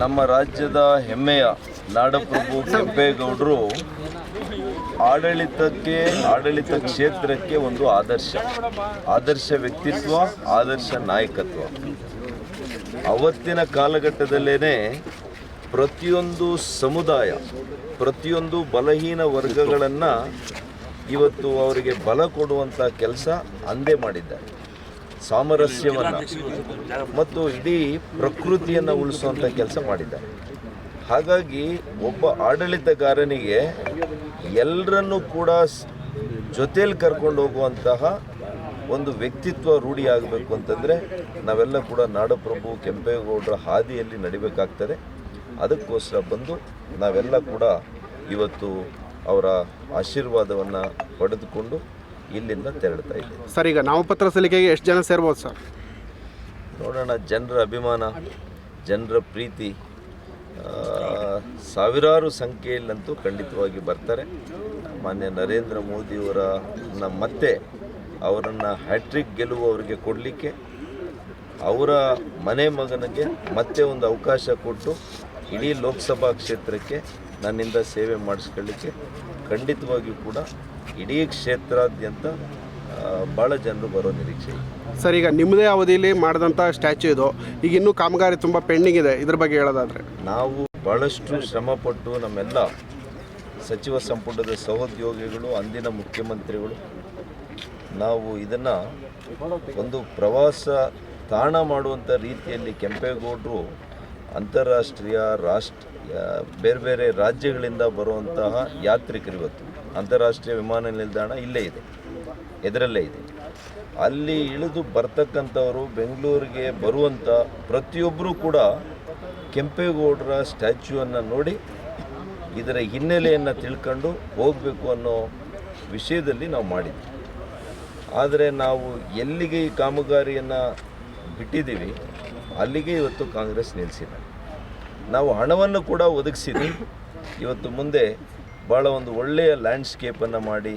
ನಮ್ಮ ರಾಜ್ಯದ ಹೆಮ್ಮೆಯ ನಾಡಪ್ರಭು ಕೆಂಪೇಗೌಡರು ಆಡಳಿತಕ್ಕೆ, ಆಡಳಿತ ಕ್ಷೇತ್ರಕ್ಕೆ ಒಂದು ಆದರ್ಶ. ಆದರ್ಶ ವ್ಯಕ್ತಿತ್ವ, ಆದರ್ಶ ನಾಯಕತ್ವ. ಅವತ್ತಿನ ಕಾಲಘಟ್ಟದಲ್ಲೇ ಪ್ರತಿಯೊಂದು ಸಮುದಾಯ, ಪ್ರತಿಯೊಂದು ಬಲಹೀನ ವರ್ಗಗಳನ್ನು ಇವತ್ತು ಅವರಿಗೆ ಬಲ ಕೊಡುವಂಥ ಕೆಲಸ ಅಂದೇ ಮಾಡಿದ್ದಾರೆ. ಸಾಮರಸ್ಯವನ್ನು ಮತ್ತು ಇಡೀ ಪ್ರಕೃತಿಯನ್ನು ಉಳಿಸುವಂಥ ಕೆಲಸ ಮಾಡಿದ್ದಾರೆ. ಹಾಗಾಗಿ ಒಬ್ಬ ಆಡಳಿತಗಾರನಿಗೆ ಎಲ್ಲರನ್ನೂ ಕೂಡ ಜೊತೆಯಲ್ಲಿ ಕರ್ಕೊಂಡು ಹೋಗುವಂತಹ ಒಂದು ವ್ಯಕ್ತಿತ್ವ ರೂಢಿಯಾಗಬೇಕು ಅಂತಂದರೆ ನಾವೆಲ್ಲ ಕೂಡ ನಾಡಪ್ರಭು ಕೆಂಪೇಗೌಡರ ಹಾದಿಯಲ್ಲಿ ನಡಿಬೇಕಾಗ್ತದೆ. ಅದಕ್ಕೋಸ್ಕರ ಬಂದು ನಾವೆಲ್ಲ ಕೂಡ ಇವತ್ತು ಅವರ ಆಶೀರ್ವಾದವನ್ನು ಪಡೆದುಕೊಂಡು ಇಲ್ಲಿಂದ ತೆರಳ್ತಾ ಇದೆ ಸರ್ ಈಗ ನಾಮಪತ್ರ ಸಲ್ಲಿಕೆಗೆ ಎಷ್ಟು ಜನ ಸೇರ್ಬೋದು ಸರ್? ನೋಡೋಣ ಜನರ ಅಭಿಮಾನ ಜನರ ಪ್ರೀತಿ ಸಾವಿರಾರು ಸಂಖ್ಯೆಯಲ್ಲಂತೂ ಖಂಡಿತವಾಗಿ ಬರ್ತಾರೆ. ಮಾನ್ಯ ನರೇಂದ್ರ ಮೋದಿಯವರ ಮತ್ತೆ ಅವರನ್ನು ಹ್ಯಾಟ್ರಿಕ್ ಗೆಲುವು ಅವರಿಗೆ ಕೊಡಲಿಕ್ಕೆ ಅವರ ಮನೆ ಮಗನಿಗೆ ಮತ್ತೆ ಒಂದು ಅವಕಾಶ ಕೊಟ್ಟು ಇಡೀ ಲೋಕಸಭಾ ಕ್ಷೇತ್ರಕ್ಕೆ ನನ್ನಿಂದ ಸೇವೆ ಮಾಡಿಸ್ಕೊಳ್ಳಿಕ್ಕೆ ಖಂಡಿತವಾಗಿಯೂ ಕೂಡ ಇಡೀ ಕ್ಷೇತ್ರಾದ್ಯಂತ ಭಾಳ ಜನರು ಬರೋ ನಿರೀಕ್ಷೆ ಇದೆ. ಸರ್ ಈಗ ನಿಮ್ಮದೇ ಅವಧಿಯಲ್ಲಿ ಮಾಡಿದಂಥ ಸ್ಟ್ಯಾಚ್ಯೂ ಇದು. ಈಗ ಇನ್ನೂ ಕಾಮಗಾರಿ ತುಂಬ ಪೆಂಡಿಂಗ್ ಇದೆ. ಇದ್ರ ಬಗ್ಗೆ ಹೇಳೋದಾದರೆ. ನಾವು ಭಾಳಷ್ಟು ಶ್ರಮಪಟ್ಟು ನಮ್ಮೆಲ್ಲ ಸಚಿವ ಸಂಪುಟದ ಸಹೋದ್ಯೋಗಿಗಳು ಅಂದಿನ ಮುಖ್ಯಮಂತ್ರಿಗಳು ನಾವು ಇದನ್ನು ಒಂದು ಪ್ರವಾಸ ತಾಣ ಮಾಡುವಂಥ ರೀತಿಯಲ್ಲಿ ಕೆಂಪೇಗೌಡರು ಅಂತಾರಾಷ್ಟ್ರೀಯ ರಾಷ್ಟ್ರ ಬೇರೆ ಬೇರೆ ರಾಜ್ಯಗಳಿಂದ ಬರುವಂತಹ ಯಾತ್ರಿಕರು ಇವತ್ತು. ಅಂತಾರಾಷ್ಟ್ರೀಯ ವಿಮಾನ ನಿಲ್ದಾಣ ಇಲ್ಲೇ ಇದೆ. ಎದರಲ್ಲೇ ಇದೆ? ಅಲ್ಲಿ ಇಳಿದು ಬರ್ತಕ್ಕಂಥವರು ಬೆಂಗಳೂರಿಗೆ ಬರುವಂಥ ಪ್ರತಿಯೊಬ್ಬರೂ ಕೂಡ ಕೆಂಪೇಗೌಡರ ಸ್ಟ್ಯಾಚ್ಯೂವನ್ನು ನೋಡಿ ಇದರ ಹಿನ್ನೆಲೆಯನ್ನು ತಿಳ್ಕೊಂಡು ಹೋಗಬೇಕು ಅನ್ನೋ ವಿಷಯದಲ್ಲಿ ನಾವು ಮಾಡಿದ್ವಿ. ಆದರೆ ನಾವು ಎಲ್ಲಿಗೆ ಈ ಕಾಮಗಾರಿಯನ್ನು ಬಿಟ್ಟಿದ್ದೀವಿ ಅಲ್ಲಿಗೆ ಇವತ್ತು ಕಾಂಗ್ರೆಸ್ ನಿಲ್ಲಿಸಿದೆ ನಾವು ಹಣವನ್ನು ಕೂಡ ಒದಗಿಸಿದ್ವಿ. ಇವತ್ತು ಮುಂದೆ ಭಾಳ ಒಂದು ಒಳ್ಳೆಯ ಲ್ಯಾಂಡ್ಸ್ಕೇಪನ್ನು ಮಾಡಿ,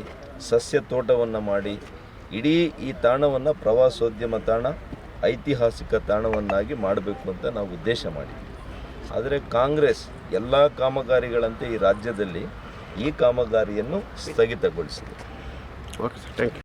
ಸಸ್ಯ ತೋಟವನ್ನು ಮಾಡಿ, ಇಡೀ ಈ ತಾಣವನ್ನು ಪ್ರವಾಸೋದ್ಯಮ ತಾಣ, ಐತಿಹಾಸಿಕ ತಾಣವನ್ನಾಗಿ ಮಾಡಬೇಕು ಅಂತ ನಾವು ಉದ್ದೇಶ ಮಾಡಿದ್ವಿ. ಆದರೆ ಕಾಂಗ್ರೆಸ್ ಎಲ್ಲ ಕಾಮಗಾರಿಗಳಂತೆ ಈ ರಾಜ್ಯದಲ್ಲಿ ಈ ಕಾಮಗಾರಿಯನ್ನು ಸ್ಥಗಿತಗೊಳಿಸಿದೆ. Okay sir thank you